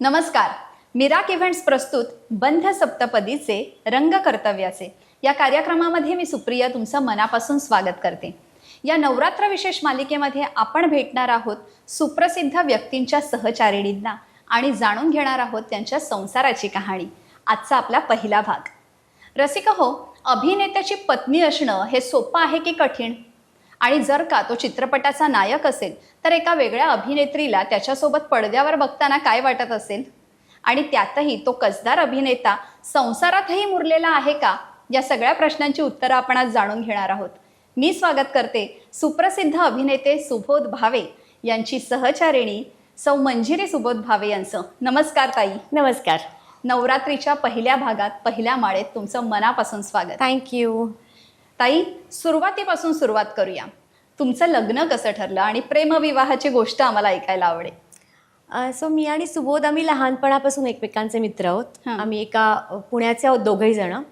नमस्कार. Mirach events प्रस्तुत बंध सप्तपदीचे रंग कर्तव्याचे. या कार्यक्रमामध्ये मी सुप्रिया तुमचं मनापासून स्वागत करते. या नवरात्र विशेष मालिकेमध्ये आपण भेटणार आहोत सुप्रसिद्ध व्यक्तींच्या सहचारिणींना आणि जाणून घेणार आहोत त्यांच्या संसाराची कहाणी. आजचा आपला पहिला भाग. रसिक हो अभिनेत्याची पत्नी असणं हे सोपं आहे की कठीण? आणि जर का तो चित्रपटाचा नायक असेल तर एका वेगळ्या अभिनेत्रीला त्याच्यासोबत पडद्यावर बघताना काय वाटत असेल? आणि त्यातही तो कसदार अभिनेता संसारातही मुरलेला आहे का? या सगळ्या प्रश्नांची उत्तरं आपण आज जाणून घेणार आहोत. मी स्वागत करते सुप्रसिद्ध अभिनेते सुबोध भावे यांची सहचारिणी सौ मंजिरी सुबोध भावे यांचं. नमस्कार ताई. नमस्कार. नवरात्रीच्या पहिल्या भागात पहिल्या माळेत तुमचं मनापासून स्वागत. थँक्यू ताई सुरुवातीपासून सुरुवात करूया. तुमचं लग्न कसं ठरलं आणि प्रेमविवाहाची गोष्ट आम्हाला ऐकायला आवडेल. सो मी आणि सुबोध आम्ही लहानपणापासून एकमेकांचे मित्र आहोत. हां. आम्ही एका पुण्याचे आहोत दोघंही जण.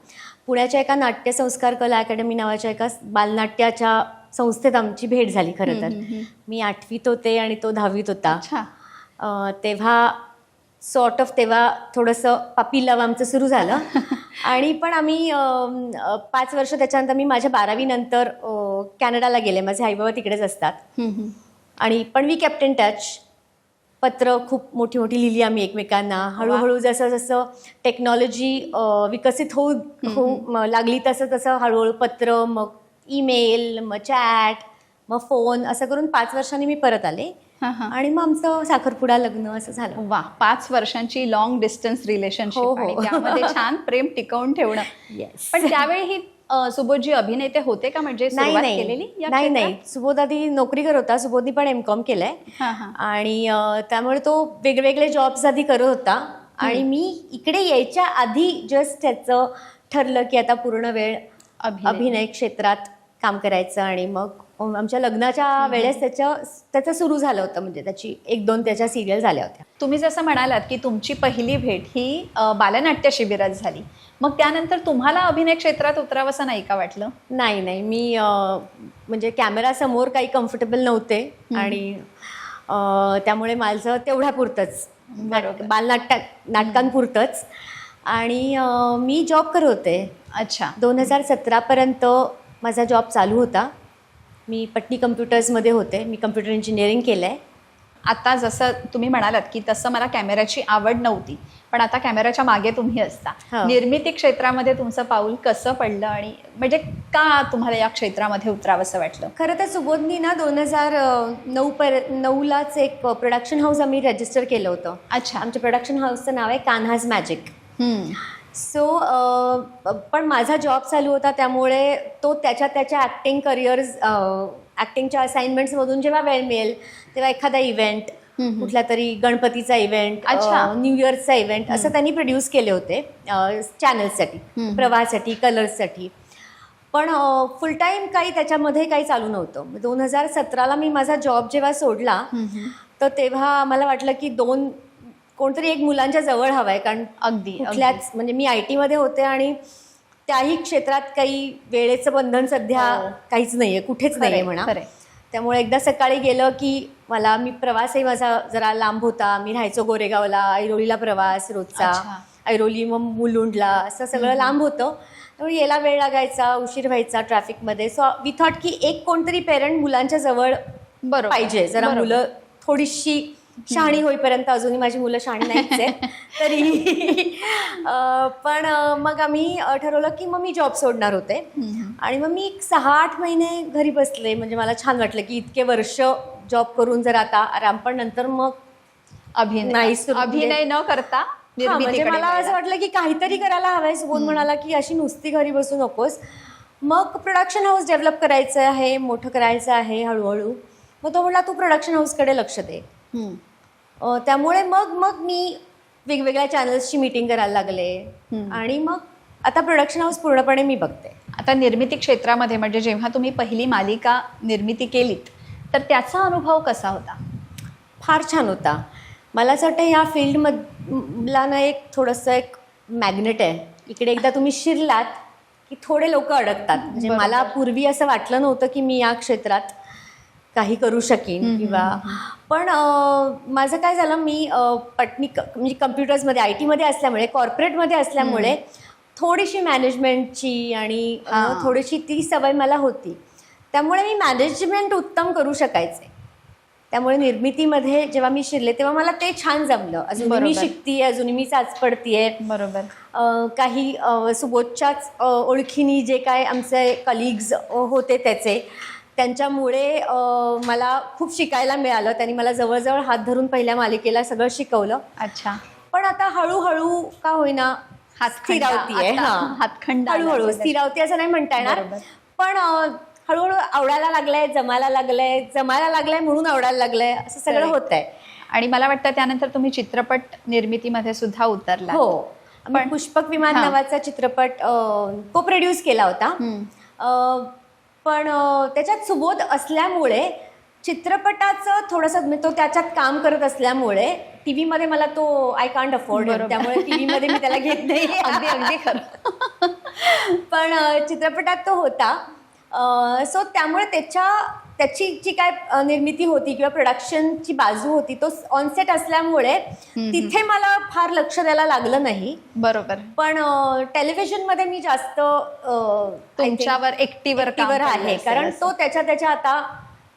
पुण्याच्या एका नाट्य संस्कार कला अकॅडमी नावाच्या एका बालनाट्याच्या संस्थेत आमची भेट झाली खरं तर. हम्म, हम्म, मी आठवीत होते आणि तो दहावीत होता. अच्छा. अ, तेव्हा सॉर्ट ऑफ तेव्हा थोडंसं पापी लव आमचं सुरू झालं. आणि पण आम्ही पाच वर्ष त्याच्यानंतर मी माझ्या बारावीनंतर कॅनडाला गेले. माझे आईबाबा तिकडेच असतात. आणि पण वी कॅप्टन टच पत्र खूप मोठी मोठी लिहिली आम्ही एकमेकांना. हळूहळू जसं जसं टेक्नॉलॉजी विकसित होऊ होऊ लागली तसं तसं हळूहळू पत्र मग ईमेल मग चॅट मग फोन असं करून पाच वर्षांनी मी परत आले. आणि मग आमचं साखरपुडा लग्न असं झालं. वा पाच वर्षांची लॉंग डिस्टन्स हो, रिलेशनशिप हो. आणि त्यामध्ये छान प्रेम टिकवून ठेवणं. येस पण त्यावेळी ही सुबोधजी अभिनेते होते का? म्हणजे नाही नाही. केलेली या नाही क्षेत्रात? नाही. सुबोध आधी नोकरी करत होता. सुबोधनी पण एम कॉम केलंय. हा, हा. आणि त्यामुळे तो वेगवेगळे जॉब्स आधी करत होता. आणि मी इकडे यायच्या आधी जस्ट त्याचं ठरलं की आता पूर्ण वेळ. अभिनय क्षेत्रात काम करायचं आणि मग आमच्या लग्नाच्या वेळेस त्याचं त्याचं सुरू झालं होतं. म्हणजे त्याची एक दोन त्याच्या सिरियल झाल्या होत्या. तुम्ही जसं म्हणालात की तुमची पहिली भेट ही बालनाट्य शिबिरात झाली. मग त्यानंतर तुम्हाला अभिनय क्षेत्रात उतरावंसं नाही का वाटलं? नाही नाही. मी म्हणजे कॅमेरासमोर काही कम्फर्टेबल नव्हते. आणि त्यामुळे माझं तेवढ्यापुरतंच. बालनाट्या नाटकांपुरतंच. आणि मी जॉब करत होते. अच्छा. दोन हजार सतरापर्यंत माझा जॉब चालू होता. मी पटनी कम्प्युटर्समध्ये होते. मी कम्प्युटर इंजिनिअरिंग केलं आहे आता जसं तुम्ही म्हणालात की तसं मला कॅमेऱ्याची आवड नव्हती पण आता कॅमेऱ्याच्या मागे तुम्ही असता. हो. निर्मिती क्षेत्रामध्ये तुमचं पाऊल कसं पडलं आणि म्हणजे का तुम्हाला या क्षेत्रामध्ये उतरावंसं वाटलं? खरं तर सुबोधनी ना दोन हजार नऊ पर नऊलाच एक प्रोडक्शन हाऊस आम्ही रजिस्टर केलं होतं. अच्छा. आमच्या प्रोडक्शन हाऊसचं नाव आहे कान्हाज मॅजिक. सो पण माझा जॉब चालू होता त्यामुळे तो त्याच्या त्याच्या ॲक्टिंग करिअर्स ॲक्टिंगच्या असाइनमेंट्समधून जेव्हा वेळ मिळेल तेव्हा एखादा इव्हेंट. कुठला तरी गणपतीचा इव्हेंट अच्छा. न्यू इयर्सचा इव्हेंट असं त्यांनी प्रोड्यूस केले होते चॅनल्ससाठी हम्म. प्रवाहासाठी कलर्ससाठी पण फुल टाईम काही त्याच्यामध्ये काही चालू नव्हतं दोन हजार सतराला मी माझा जॉब जेव्हा सोडला. तर तेव्हा मला वाटलं की दोन कोणतरी एक मुलांच्या जवळ हवं आहे कारण अगदी. कुठल्याच म्हणजे मी आय टीमध्ये होते आणि त्याही क्षेत्रात काही वेळेचं बंधन सध्या हो. काहीच नाहीये कुठेच नाहीये खरंय, म्हणा. त्यामुळे एकदा सकाळी गेलं की मला मी प्रवासही माझा जरा लांब होता मी राहायचो गोरेगावला ऐरोलीला प्रवास रोजचा. ऐरोली मग मुलुंडला असं सगळं लांब होतं त्यामुळे यायला वेळ लागायचा उशीर व्हायचा ट्रॅफिकमध्ये सो वी थॉट की एक कोणतरी पेरेंट मुलांच्या जवळ बरोबर पाहिजे जरा. मुलं थोडीशी शहाणी होईपर्यंत अजूनही माझी मुलं शहाणी नाहीच तरी पण मग आम्ही ठरवलं की मग मी जॉब सोडणार होते. आणि मग मी एक सहा आठ महिने घरी बसले. म्हणजे मला छान वाटलं की इतके वर्ष जॉब करून जर आता आराम पण नंतर मग अभिनय अभिनय न करता म्हणजे मला असं. वाटलं की काहीतरी करायला हवंय. सुबोध म्हणाला की अशी नुसती घरी बसू नकोस. मग प्रोडक्शन हाऊस डेव्हलप करायचं आहे मोठं करायचं आहे हळूहळू. मग तो म्हटला तू प्रोडक्शन हाऊसकडे लक्ष दे. त्यामुळे मग मग मी वेगवेगळ्या चॅनल्सची मीटिंग करायला लागले. आणि मग आता प्रोडक्शन हाऊस पूर्णपणे मी बघते. आता निर्मिती क्षेत्रामध्ये म्हणजे जेव्हा तुम्ही पहिली मालिका निर्मिती केलीत तर त्याचा अनुभव कसा होता? फार छान होता. मला असं वाटतं ह्या फील्डमधला ना एक थोडंसं एक मॅग्नेट आहे. इकडे एकदा तुम्ही शिरलात की थोडे लोक अडकतात. म्हणजे. मला पूर्वी असं वाटलं नव्हतं की मी या क्षेत्रात काही करू शकीन किंवा पण माझं काय झालं मी पटनी म्हणजे कम्प्युटर्समध्ये आय टीमध्ये असल्यामुळे कॉर्पोरेटमध्ये असल्यामुळे थोडीशी मॅनेजमेंटची आणि. थोडीशी ती सवय मला होती. त्यामुळे मी मॅनेजमेंट उत्तम करू शकायचे. त्यामुळे निर्मितीमध्ये जेव्हा मी शिरले तेव्हा मला ते छान जमलं. अजून मी. शिकतीये अजून मी चाच पडतीये बरोबर काही सुबोधच्याच ओळखीनी जे काय आमचे कलिग्ज होते त्याचे. त्यांच्यामुळे मला खूप शिकायला मिळालं त्यांनी मला जवळजवळ हात धरून पहिल्या मालिकेला सगळं शिकवलं अच्छा पण आता हळूहळू का होईना हातखंड स्थिरावतीये. हातखंड हळूहळू. स्थिरावती असं नाही म्हणता येणार. पण हळूहळू आवडायला लागलंय जमायला लागलंय जमायला लागलंय म्हणून आवडायला लागलंय असं सगळं. होत आहे आणि मला वाटतं त्यानंतर तुम्ही चित्रपट निर्मितीमध्ये सुद्धा उतरला हो पण- पुष्पक विमान. नावाचा चित्रपट को प्रोड्यूस केला होता पण त्याच्यात सुबोध असल्यामुळे चित्रपटाचं थोडंसं म्हणजे तो त्याच्यात काम करत असल्यामुळे टी व्हीमध्ये मला तो आय कांट अफोर्ड. त्यामुळे टी व्हीमध्ये मी त्याला घेत नाही. अगदी अगदी खरं. पण चित्रपटात तो होता. सो त्यामुळे त्याच्या त्याची जी काय निर्मिती होती किंवा प्रोडक्शनची बाजू होती तो ऑनसेट असल्यामुळे तिथे मला फार लक्ष द्यायला लागलं नाही. बरोबर. पण टेलिव्हिजनमध्ये मी जास्त तुमच्यावर एकटीवर आहे. कारण. तो त्याच्या त्याच्या आता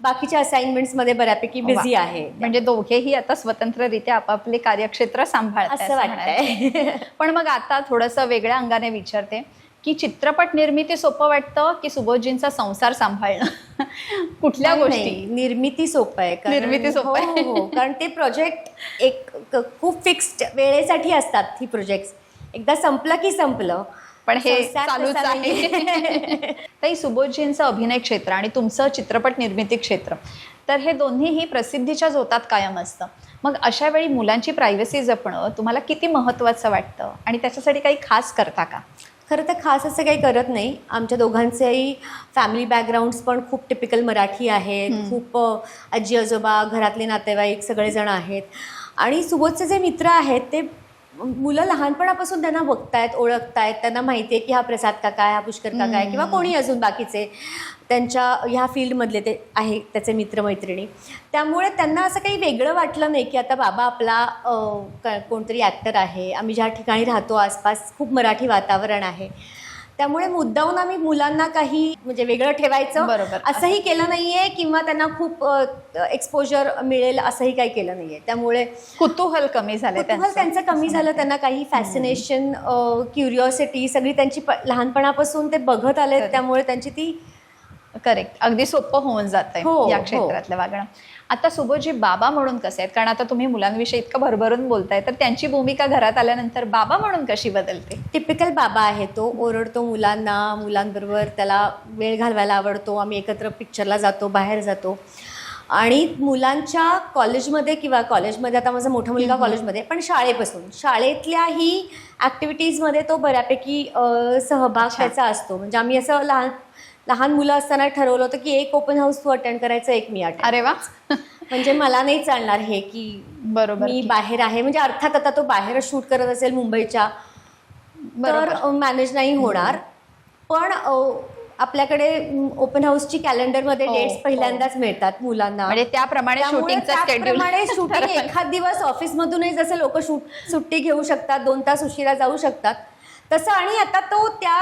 बाकीच्या असाइनमेंट्समध्ये बऱ्यापैकी बिझी. आहे. म्हणजे दोघेही आता स्वतंत्ररित्या आपापले कार्यक्षेत्र सांभाळत असं वाटतंय. पण मग आता थोडंसं वेगळ्या अंगाने विचारते. की चित्रपट निर्मिती सोपं वाटतं की सुबोधजींचा संसार सांभाळणं? कुठल्या गोष्टी? निर्मिती सोपं आहे कारण- निर्मिती सोपं हो, आहे. हो, हो. कारण ते प्रोजेक्ट एक खूप फिक्स्ड वेळेसाठी असतात ही प्रोजेक्ट एकदा संपलं की संपलं. पण हे चालूच आहे. ताई सुबोधजींचं अभिनय क्षेत्र आणि तुमचं चित्रपट निर्मिती क्षेत्र तर हे दोन्हीही प्रसिद्धीच्या जोतात कायम असतं. मग अशा वेळी मुलांची प्रायव्हसी जपणं तुम्हाला किती महत्त्वाचं वाटतं? आणि त्याच्यासाठी काही खास करता का? खरं तर खास असं काही करत नाही. आमच्या दोघांचेही फॅमिली बॅकग्राऊंड्स पण खूप टिपिकल मराठी आहेत. खूप आजी आजोबा घरातले नातेवाईक सगळेजण आहेत. आणि सुबोधचे जे मित्र आहेत ते मुलं लहानपणापासून त्यांना बघतायत ओळखतायत त्यांना माहिती आहे की हा प्रसाद काका आहे हा पुष्कर काका आहे किंवा कोणी अजून बाकीचे. त्यांच्या ह्या फील्डमधले ते आहे त्याचे मित्रमैत्रिणी. त्यामुळे त्यांना असं काही वेगळं वाटलं नाही की आता बाबा आपला कोणतरी ॲक्टर आहे. आम्ही ज्या ठिकाणी राहतो आसपास खूप मराठी वातावरण आहे. त्यामुळे मुद्दाहून आम्ही मुलांना काही म्हणजे वेगळं ठेवायचं बरोबर. असंही केलं नाहीये किंवा त्यांना खूप एक्सपोजर मिळेल असंही काही केलं नाहीये त्यामुळे कुतूहल कमी झाले कुतूहल त्यांचं कमी झालं त्यांना काही फॅसिनेशन क्युरिओसिटी सगळी त्यांची लहानपणापासून ते बघत आले. त्यामुळे त्यांची ती करेक्ट अगदी सोपं होऊन जात हो, या हो. क्षेत्रातलं वागणं. आता सुबोधजी बाबा म्हणून कसे आहेत? कारण आता तुम्ही मुलांविषयी इतकं भरभरून बोलताय तर त्यांची भूमिका घरात आल्यानंतर बाबा म्हणून कशी बदलते? टिपिकल बाबा आहे तो. ओरडतो मुलांना मुलांबरोबर त्याला वेळ घालवायला आवडतो. आम्ही एकत्र पिक्चरला जातो बाहेर जातो. आणि मुलांच्या कॉलेजमध्ये किंवा कॉलेजमध्ये आता माझा मोठा मुलगा कॉलेजमध्ये पण शाळेपासून. शाळेतल्याही ॲक्टिव्हिटीजमध्ये तो बऱ्यापैकी सहभाग. त्याचा असतो. म्हणजे आम्ही असं लहान लहान मुलं असताना ठरवलं होतं की एक ओपन हाऊस तू अटेंड करायचं एक मी अटेंड अरे वा. म्हणजे मला नाही चालणार हे की बरोबर मी बाहेर आहे. म्हणजे अर्थात आता तो बाहेर शूट करत असेल मुंबईच्या. तर मॅनेज नाही होणार. पण आपल्याकडे ओपन हाऊसची कॅलेंडरमध्ये डेट्स. पहिल्यांदाच मिळतात मुलांना. म्हणजे त्याप्रमाणे त्याप्रमाणे शूटिंग एखाद दिवस ऑफिसमधूनही जसे लोक शूट सुट्टी घेऊ शकतात दोन तास उशिरा जाऊ शकतात तसं आणि आता तो त्या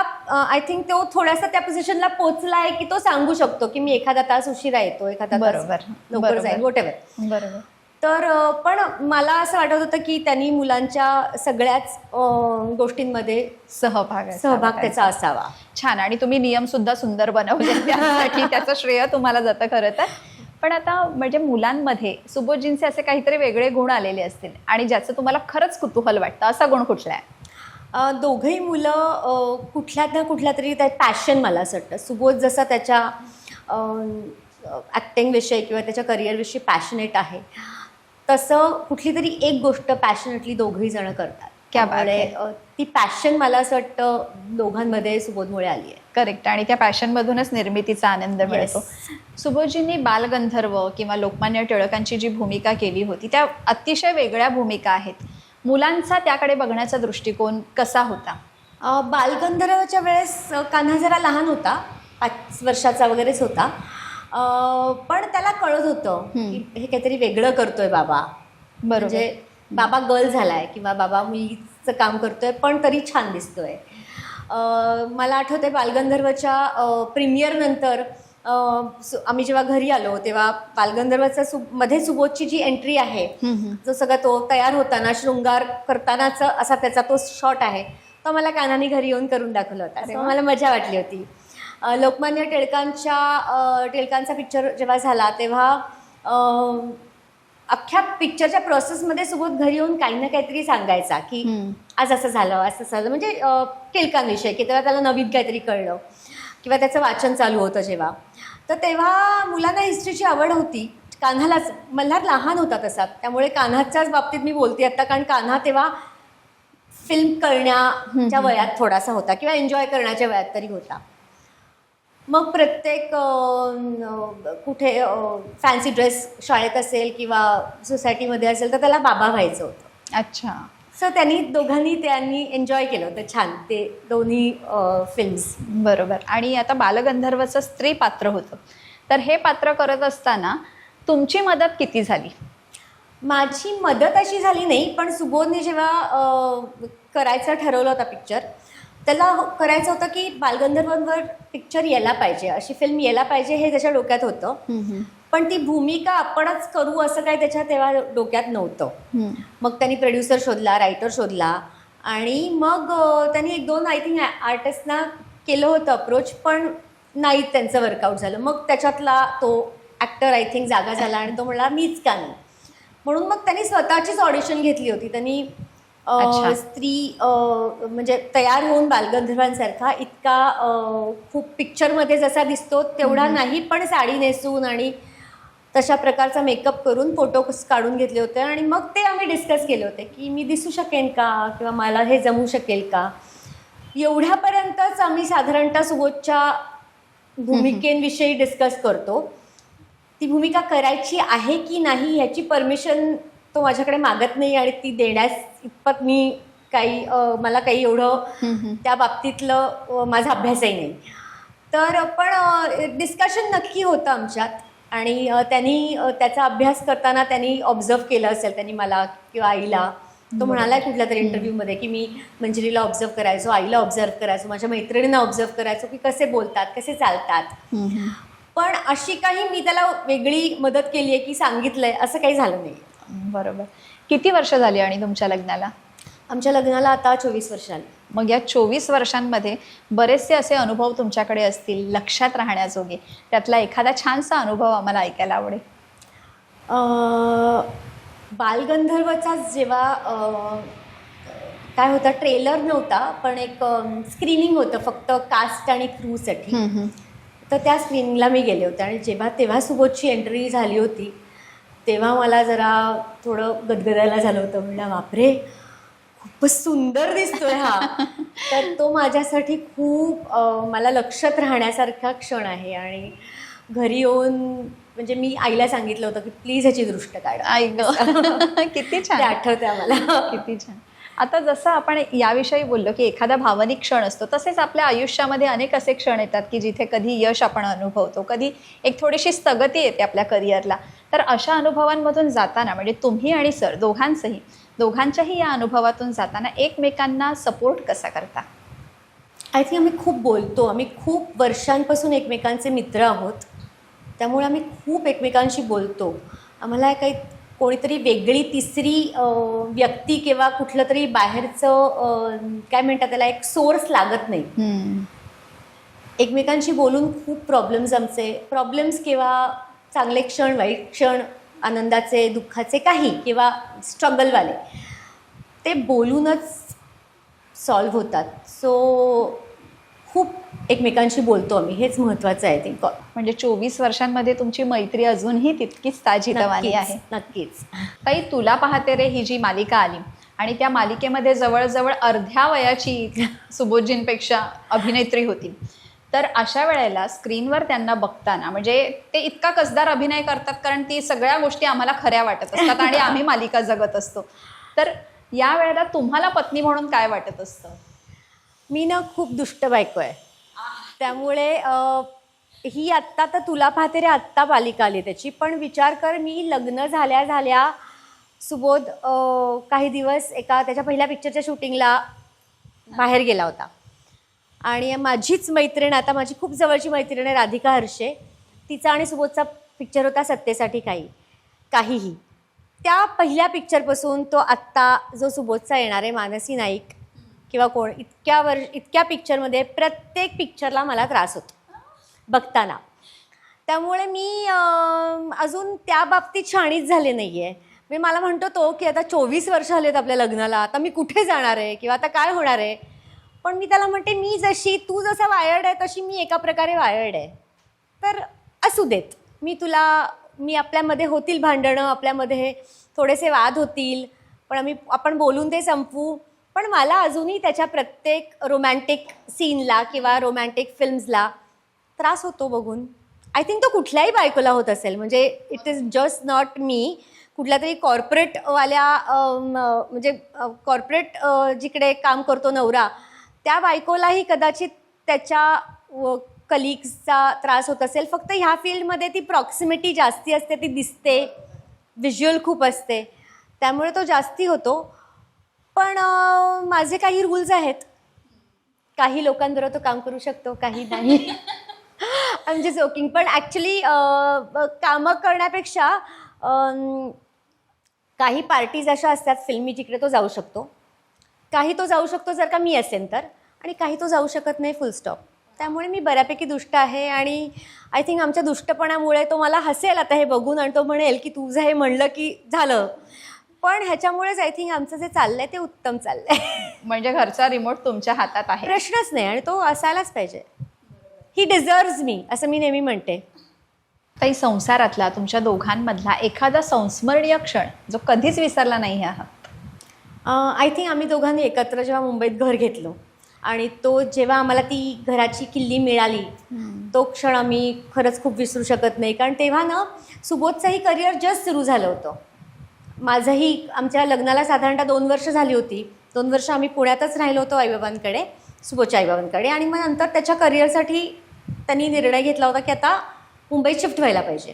आय थिंक तो थोडासा त्या पोझिशनला पोचला आहे की तो सांगू शकतो की मी एखादा तास उशिरा येतो एखादा बरोबर, लवकर बरोबर. जाईल वॉट बरोबर. तर पण मला असं वाटत होतं की त्यांनी मुलांच्या सगळ्याच गोष्टींमध्ये सहभाग सहभाग त्याचा. असावा. छान आणि तुम्ही नियम सुद्धा सुंदर बनवले त्यासाठी त्याचं श्रेय तुम्हाला जातं खरं तर. पण आता म्हणजे मुलांमध्ये सुबोधजींचे असे काहीतरी वेगळे गुण आलेले असतील आणि ज्याचं तुम्हाला खरंच कुतूहल वाटतं असा गुण कुठला आहे? दोघंही मुलं अ, कुठल्या ना कुठल्या तरी त्या पॅशन मला असं वाटतं. सुबोध जसा त्याच्या ॲक्टिंगविषयी किंवा त्याच्या करिअरविषयी पॅशनेट आहे तसं कुठली तरी एक गोष्ट पॅशनेटली दोघंही जण करतात. त्यामुळे, ती पॅशन मला असं वाटतं दोघांमध्ये सुबोधमुळे आली आहे. करेक्ट आणि त्या पॅशनमधूनच निर्मितीचा आनंद मिळतो. सुबोधजींनी बालगंधर्व किंवा लोकमान्य टिळकांची जी भूमिका केली होती त्या अतिशय वेगळ्या भूमिका आहेत. मुलांचा त्याकडे बघण्याचा दृष्टिकोन कसा होता? बालगंधर्वच्या वेळेस कान्हा जरा लहान होता पाच वर्षाचा वगैरेच होता. पण त्याला कळत होतं की हे काहीतरी वेगळं करतोय बाबा. बरोबर. म्हणजे बाबा गर्ल झालाय किंवा बाबा मुलीचं काम करतोय पण तरी छान दिसतोय. मला आठवतंय बालगंधर्वच्या प्रीमियर नंतर अं, सु- आम्ही जेव्हा घरी आलो तेव्हा बालगंधर्वचा सु मध्ये सुबोधची जी एंट्री आहे जो सगळा तो तयार होताना शृंगार करतानाचा असा त्याचा तो शॉट आहे तो मला कानाने घरी येऊन करून दाखवला होता. मला मजा वाटली होती. लोकमान्य टिळकांच्या टिळकांचा पिक्चर जेव्हा झाला तेव्हा अख्ख्या पिक्चरच्या प्रोसेसमध्ये सुबोध घरी येऊन काही ना काहीतरी सांगायचा की. आज असं झालं असं झालं. म्हणजे टिळकांविषयी की तेव्हा त्याला नवीन काहीतरी कळलं. किंवा त्याचं वाचन चालू होतं जेव्हा. तर तेव्हा मुलांना हिस्ट्रीची आवड होती. कान्हालाच मल्हार लहान होता तसा. त्यामुळे कान्हाच्याच बाबतीत मी बोलते आता कारण कान्हा तेव्हा फिल्म करण्याच्या वयात थोडासा होता किंवा एन्जॉय करण्याच्या वयात तरी होता. मग प्रत्येक कुठे फॅन्सी ड्रेस शाळेत असेल किंवा सोसायटीमध्ये असेल तर त्याला बाबा व्हायचं होतं. अच्छा. सो त्यांनी दोघांनी त्यांनी एन्जॉय केलं होतं छान ते दोन्ही फिल्म्स बरोबर. आणि आता बालगंधर्वचं स्त्री पात्र होतं. तर हे पात्र करत असताना तुमची मदत किती झाली? माझी मदत अशी झाली नाही पण सुबोधने जेव्हा करायचं ठरवलं होता पिक्चर त्याला हो- करायचं होतं की बालगंधर्वांवर पिक्चर यायला पाहिजे अशी फिल्म यायला पाहिजे हे त्याच्या डोक्यात होतं. पण ती भूमिका आपणच करू असं काही त्याच्या तेव्हा डोक्यात नव्हतं. मग त्यांनी प्रोड्युसर शोधला रायटर शोधला आणि मग त्यांनी एक दोन आय थिंक आर्टिस्टना केलं होतं अप्रोच पण नाही त्यांचं वर्कआउट झालं. मग त्याच्यातला तो ॲक्टर आय थिंक जागा झाला आणि तो म्हणला मीच का नाही? म्हणून मग त्यांनी स्वतःचीच ऑडिशन घेतली होती. त्यांनी. स्त्री म्हणजे तयार होऊन बालगंधर्वांसारखा इतका खूप पिक्चरमध्ये जसा दिसतो तेवढा नाही पण साडी नेसून आणि तशा प्रकारचा मेकअप करून फोटो काढून घेतले होते आणि मग ते आम्ही डिस्कस केले होते की मी दिसू शकेन का किंवा मला हे जमू शकेल का? एवढ्यापर्यंतच आम्ही साधारणतः सुबोधच्या भूमिकेविषयी डिस्कस करतो. ती भूमिका करायची आहे की नाही ह्याची परमिशन तो माझ्याकडे मागत नाही आणि ती देण्यास इतपत मी काही मला काही एवढं त्या बाबतीतलं माझा अभ्यासही नाही. तर पण डिस्कशन नक्की होतं आमच्यात. आणि त्यांनी त्याचा अभ्यास करताना त्यांनी ऑब्झर्व केलं असेल त्यांनी मला किंवा आईला. तो म्हणाला कुठल्या तरी इंटरव्ह्यूमध्ये की मी मंजिरीला ऑब्झर्व करायचो आईला ऑब्झर्व करायचो माझ्या मैत्रिणींना ऑब्झर्व करायचो की कसे बोलतात कसे चालतात. पण अशी काही मी त्याला वेगळी मदत केली आहे की सांगितलंय असं काही झालं नाही. बरोबर. किती वर्ष झाली आणि तुमच्या लग्नाला? आमच्या लग्नाला आता चोवीस वर्ष आली मग या चोवीस वर्षांमध्ये बरेचसे असे अनुभव तुमच्याकडे असतील लक्षात राहण्याजोगे. त्यातला एखादा छानसा अनुभव आम्हाला ऐकायला आवडेल. बालगंधर्वचा जेव्हा काय होता ट्रेलर नव्हता पण एक स्क्रीनिंग होतं फक्त कास्ट आणि क्रूसाठी. तर त्या स्क्रीनिंगला मी गेले होते आणि जेव्हा तेव्हा सुबोधची एंट्री झाली होती तेव्हा मला जरा थोडं गदगदायला झालं होतं. म्हणलं बापरे खूपच सुंदर दिसतोय हा. तर तो माझ्यासाठी खूप मला लक्षात राहण्यासारखा क्षण आहे. आणि घरी येऊन म्हणजे मी आईला सांगितलं होतं की प्लीज ह्याची दृष्ट काढ. ऐक किती छान. आठवते आम्हाला. किती छान. आता जसं आपण याविषयी बोललो की एखादा भावनिक क्षण असतो तसेच आपल्या आयुष्यामध्ये अनेक असे क्षण येतात की जिथे कधी यश आपण अनुभवतो कधी एक थोडीशी स्थगती येते आपल्या करिअरला तर अशा अनुभवांमधून जाताना म्हणजे तुम्ही आणि सर दोघांचंही दोघांच्याही या अनुभवातून जाताना एकमेकांना सपोर्ट कसा करता? आय थिंक आम्ही खूप बोलतो. आम्ही खूप वर्षांपासून एकमेकांचे मित्र आहोत. त्यामुळे आम्ही खूप एकमेकांशी बोलतो. आम्हाला काही कोणीतरी वेगळी तिसरी व्यक्ती किंवा कुठलं तरी बाहेरचं काय म्हणतात त्याला एक सोर्स लागत नाही. एकमेकांशी बोलून खूप प्रॉब्लेम्स आमचे. प्रॉब्लेम्स किंवा चांगले क्षण वाईट क्षण आनंदाचे दुःखाचे काही किंवा स्ट्रगलवाले ते बोलूनच सॉल्व्ह होतात. सो खूप एकमेकांशी बोलतो आम्ही. हेच महत्त्वाचं आहे थिंक म्हणजे चोवीस वर्षांमध्ये तुमची मैत्री अजूनही तितकीच ताजीतवानी आहे. नक्कीच. ताई तुला पाहते रे ही जी मालिका आली. आणि त्या मालिकेमध्ये जवळजवळ अर्ध्या वयाची सुबोधजींपेक्षा अभिनेत्री होती. तर अशा वेळेला स्क्रीनवर त्यांना बघताना म्हणजे ते इतका कसदार अभिनय करतात कारण ती सगळ्या गोष्टी आम्हाला खऱ्या वाटत असतात आणि आम्ही मालिका जगत असतो. तर या वेळेला तुम्हाला पत्नी म्हणून काय वाटत असतं? मी ना खूप दुष्ट बायको आहे. त्यामुळे ही आत्ता तर तुला पाहते रे आत्ता पालिका आली त्याची. पण विचार कर मी लग्न झाल्या झाल्या सुबोध काही दिवस एका त्याच्या पहिल्या पिक्चरच्या शूटिंगला बाहेर गेला होता. आणि माझीच मैत्रीण आता माझी खूप जवळची मैत्रीण आहे राधिका हर्षे. तिचा आणि सुबोधचा पिक्चर होता सत्तेसाठी काही काहीही. त्या पहिल्या पिक्चरपासून तो आत्ता जो सुबोधचा येणार आहे मानसी नाईक किंवा कोण इतक्या वर इतक्या पिक्चरमध्ये प्रत्येक पिक्चरला मला त्रास होतो बघताना. त्यामुळे मी अजून त्या बाबतीत शाणीच झाले नाही आहे मी मला म्हणतो तो की आता चोवीस वर्ष आलेत आपल्या लग्नाला आता मी कुठे जाणार आहे किंवा आता काय होणार आहे? पण मी त्याला म्हणते मी जशी तू जसा वायर्ड आहे तशी मी एका प्रकारे वायर्ड आहे. तर असू देत. मी तुला मी आपल्यामध्ये होतील भांडणं आपल्यामध्ये थोडेसे वाद होतील पण आम्ही आपण बोलून ते संपवू. पण मला अजूनही त्याच्या प्रत्येक रोमॅन्टिक सीनला किंवा रोमॅन्टिक फिल्म्सला त्रास होतो बघून. आय थिंक तो कुठल्याही बायकोला होत असेल. म्हणजे इट इज जस्ट नॉट मी कुठल्या तरी कॉर्पोरेटवाल्या म्हणजे कॉर्पोरेट जिकडे काम करतो नवरा त्या बायकोलाही कदाचित त्याच्या कलिग्सचा त्रास होत असेल. फक्त ह्या फील्डमध्ये ती प्रॉक्सिमिटी जास्ती असते ती दिसते. व्हिज्युअल खूप असते. त्यामुळे तो जास्ती होतो. पण माझे काही रूल्स आहेत. काही लोकांबरोबर तो काम करू शकतो काही नाही. म्हणजे जोकिंग पण ॲक्च्युली कामं करण्यापेक्षा काही पार्टीज अशा असतात फिल्मी जिकडे तो जाऊ शकतो. काही तो जाऊ शकतो जर का मी असेन तर. आणि काही तो जाऊ शकत नाही फुल स्टॉप त्यामुळे मी बऱ्यापैकी दुष्ट आहे आणि आय थिंक आमच्या दुष्टपणामुळे तो मला हसेल आता हे बघून आणि तो म्हणेल की तुझं हे म्हणलं की झालं. पण ह्याच्यामुळेच आय थिंक आमचं जे चाललंय ते उत्तम चाललंय. म्हणजे घरचा रिमोट तुमच्या हातात आहे. प्रश्नच नाही आणि तो असायलाच पाहिजे. ही डिझर्व्ज मी असं मी नेहमी म्हणते. ताई संसारातला तुमच्या दोघांमधला एखादा संस्मरणीय क्षण जो कधीच विसरला नाही आहात आय थिंक आम्ही दोघांनी एकत्र जेव्हा मुंबईत घर घेतलो आणि तो जेव्हा आम्हाला ती घराची किल्ली मिळाली तो क्षण आम्ही खरंच खूप विसरू शकत नाही. कारण तेव्हा ना सुबोधचंही करिअर जस्ट सुरू झालं होतं. माझंही आमच्या लग्नाला साधारणतः दोन वर्ष झाली होती. दोन वर्ष आम्ही पुण्यातच राहिलो होतो आईबाबांकडे सुबोधच्या आईबाबांकडे. आणि मग नंतर त्याच्या करिअरसाठी त्यांनी निर्णय घेतला होता की आता मुंबईत शिफ्ट व्हायला पाहिजे.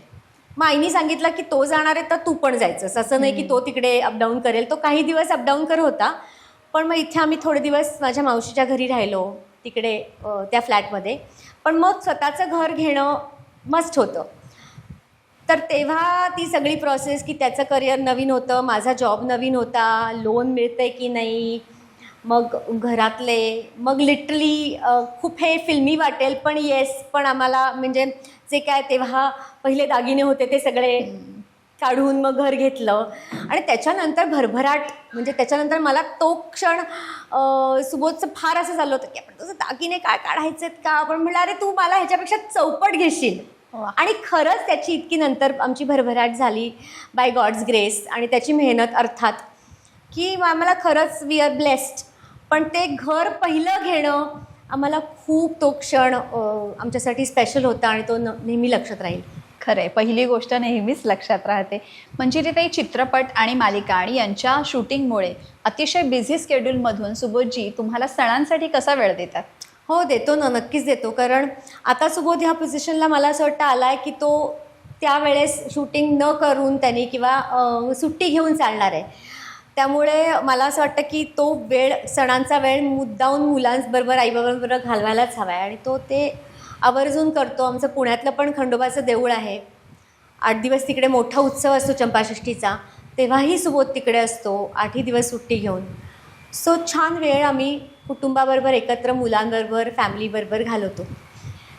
मग आईनी सांगितलं की तो जाणार आहे तर तू पण जायचंस असं नाही की तो तिकडे अपडाऊन करेल. तो काही दिवस अपडाऊन कर होता. पण मग इथे आम्ही थोडे दिवस माझ्या मावशीच्या घरी राहिलो तिकडे त्या फ्लॅटमध्ये. पण मग स्वतःचं घर घेणं मस्ट होतं. तर तेव्हा ती सगळी प्रोसेस की त्याचं करिअर नवीन होतं माझा जॉब नवीन होता लोन मिळतंय की नाही मग घरातले मग लिटरली खूप हे फिल्मी वाटेल पण येस पण आम्हाला म्हणजे जे काय तेव्हा पहिले दागिने होते ते सगळे काढून मग घर घेतलं. आणि त्याच्यानंतर भरभराट म्हणजे त्याच्यानंतर मला तो क्षण सुबोधचं फार असं झालं होतं की आपण तुझं दागिने काय काढायचे आहेत का? आपण म्हणलं अरे तू मला ह्याच्यापेक्षा चौपट घेशील. आणि खरंच त्याची इतकी नंतर आमची भरभराट झाली बाय गॉड्स ग्रेस आणि त्याची मेहनत अर्थात की आम्हाला खरंच वी आर ब्लेस्ड पण ते घर पहिलं घेणं आम्हाला खूप तो क्षण आमच्यासाठी स्पेशल होता आणि तो न नेहमी लक्षात राहील. खरंय. पहिली गोष्ट नेहमीच लक्षात राहते. म्हणजे ते चित्रपट आणि मालिका आणि यांच्या शूटिंगमुळे अतिशय बिझी स्केड्यूलमधून सुबोधजी तुम्हाला सणांसाठी कसा वेळ देतात? हो देतो ना. नक्कीच देतो. कारण आता सुबोध ह्या पोझिशनला मला असं वाटतं आला आहे की तो त्यावेळेस शूटिंग न करून त्यांनी किंवा सुट्टी घेऊन चालणार आहे. त्यामुळे मला असं वाटतं की तो वेळ सणांचा वेळ मुद्दाहून मुलांबरोबर आईबाबांबरोबर घालवायलाच हवा आहे. आणि तो ते आवर्जून करतो. आमचं पुण्यातलं पण खंडोबाचं देऊळ आहे. आठ दिवस तिकडे मोठा उत्सव असतो चंपाषष्ठीचा. तेव्हाही सुबोध तिकडे असतो. आठही दिवस सुट्टी घेऊन. सो छान वेळ आम्ही कुटुंबाबरोबर एकत्र मुलांबरोबर फॅमिलीबरोबर घालवतो.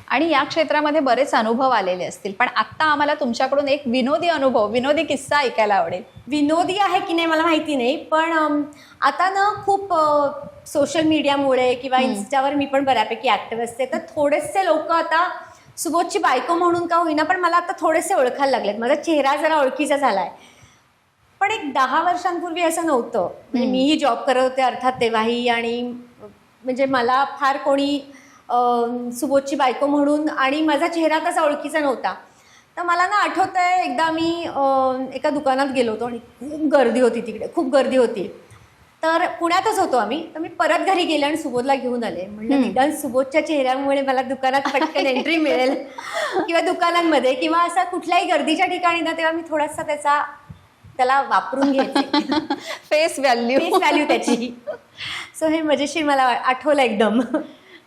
आणि या क्षेत्रामध्ये बरेच अनुभव आलेले असतील. पण आत्ता आम्हाला तुमच्याकडून एक विनोदी अनुभव विनोदी किस्सा ऐकायला आवडेल. विनोदी आहे की नाही मला माहिती नाही पण आता ना खूप सोशल मीडियामुळे किंवा इन्स्टावर मी पण बऱ्यापैकी ॲक्टिव्ह असते. तर थोडेसे लोक आता सुबोधची बायको म्हणून का होईना पण मला आता थोडेसे ओळखायला लागलेत. माझा चेहरा जरा ओळखीचा झाला आहे पण एक दहा वर्षांपूर्वी असं नव्हतं. म्हणजे मीही जॉब करत होते अर्थात तेव्हाही आणि म्हणजे मला फार कोणी सुबोधची बायको म्हणून आणि माझा चेहरा तसा ओळखीचा नव्हता. तर मला ना आठवतं आहे एकदा मी एका दुकानात गेलो होतो आणि खूप गर्दी होती तिकडे खूप गर्दी होती. तर पुण्यातच होतो आम्ही तर मी परत घरी गेले आणि सुबोधला घेऊन आले. हम्म. निदान सुबोधच्या चेहऱ्यामुळे मला दुकानात पटकन एंट्री मिळेल. किंवा दुकानांमध्ये किंवा असं कुठल्याही गर्दीच्या ठिकाणी ना तेव्हा मी थोडासा त्याचा त्याला वापरून घ्यायचे. फेस व्हॅल्यू फेस व्हॅल्यू त्याची. सो हे मजेशीर मला आठवलं एकदम.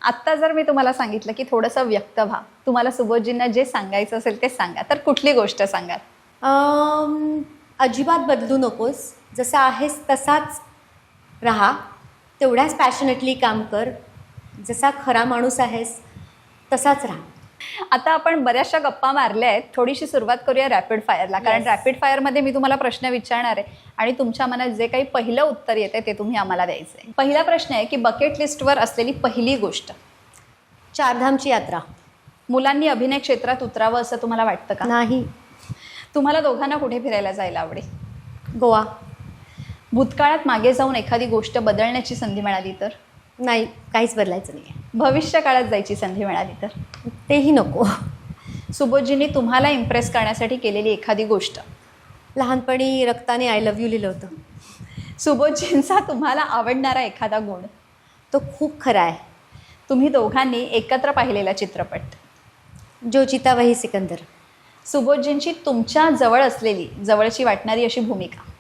आत्ता जर मी तुम्हाला सांगितलं की थोडंसं व्यक्त व्हा. तुम्हाला सुबोधजींना जे सांगायचं असेल ते सांगा. तर कुठली गोष्ट सांगाल? अजिबात बदलू नकोस. जसा आहेस तसाच राहा. तेवढ्याच पॅशनेटली काम कर. जसा खरा माणूस आहेस तसाच राहा. आता आपण बऱ्याचशा गप्पा मारल्या आहेत. थोडीशी सुरुवात करूया रॅपिड फायरला कारण Yes. रॅपिड फायरमध्ये मी तुम्हाला प्रश्न विचारणार आहे. आणि तुमच्या मनात जे काही पहिलं उत्तर येते ते तुम्ही आम्हाला द्यायचं आहे पहिला प्रश्न आहे की बकेट लिस्टवर असलेली पहिली गोष्ट. चारधामची यात्रा. मुलांनी अभिनय क्षेत्रात उतरावं असं तुम्हाला वाटतं का? नाही. तुम्हाला दोघांना कुठे फिरायला जायला आवडेल? गोवा. भूतकाळात मागे जाऊन एखादी गोष्ट बदलण्याची संधी मिळाली तर? नाही काहीच बदलायचं नाही भविष्य काळात जायची संधी मिळाली तर? तेही नको. सुबोधजींनी तुम्हाला इम्प्रेस करण्यासाठी केलेली एखादी गोष्ट. लहानपणी रक्ताने आय लव्ह यू लिहिलं होतं. सुबोधजींचा तुम्हाला आवडणारा एखादा गुण? तो खूप खरा आहे. तुम्ही दोघांनी एकत्र पाहिलेला चित्रपट. जो चिता वही सिकंदर. सुबोधजींची तुमच्या जवळ असलेली जवळची वाटणारी अशी भूमिका.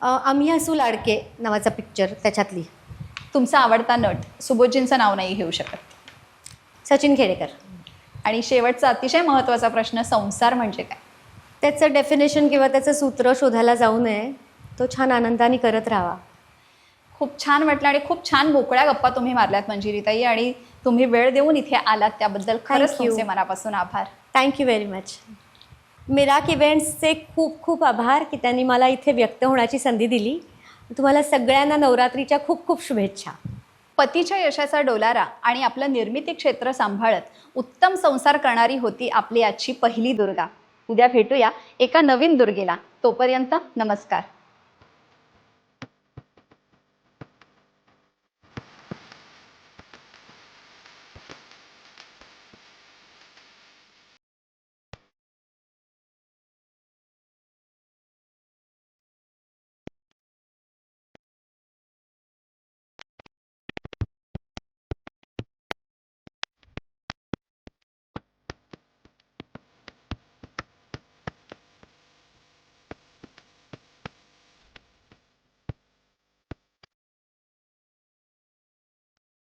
अ, आम्ही हसू लाडके नावाचा पिक्चर त्याच्यातली. तुमचा आवडता नट सुबोधजींचं नाव नाही घेऊ शकत. सचिन खेडेकर. आणि शेवटचा अतिशय महत्त्वाचा प्रश्न संसार म्हणजे काय? त्याचं डेफिनेशन किंवा त्याचं सूत्र शोधायला जाऊ नये. तो छान आनंदाने करत राहावा. खूप छान वाटलं आणि खूप छान मोकळ्या गप्पा तुम्ही मारल्यात मंजिरीताई आणि तुम्ही वेळ देऊन इथे आलात त्याबद्दल खरंच. तुमचे मनापासून आभार. थँक्यू व्हेरी मच मिराक इव्हेंट्सचे खूप खूप आभार की त्यांनी मला इथे व्यक्त होण्याची संधी दिली. तुम्हाला सगळ्यांना नवरात्रीच्या खूप खूप शुभेच्छा. पतीच्या यशाचा डोलारा आणि आपलं निर्मिती क्षेत्र सांभाळत उत्तम संसार करणारी होती आपली आजची पहिली दुर्गा. उद्या भेटूया एका नवीन दुर्गेला. तोपर्यंत नमस्कार.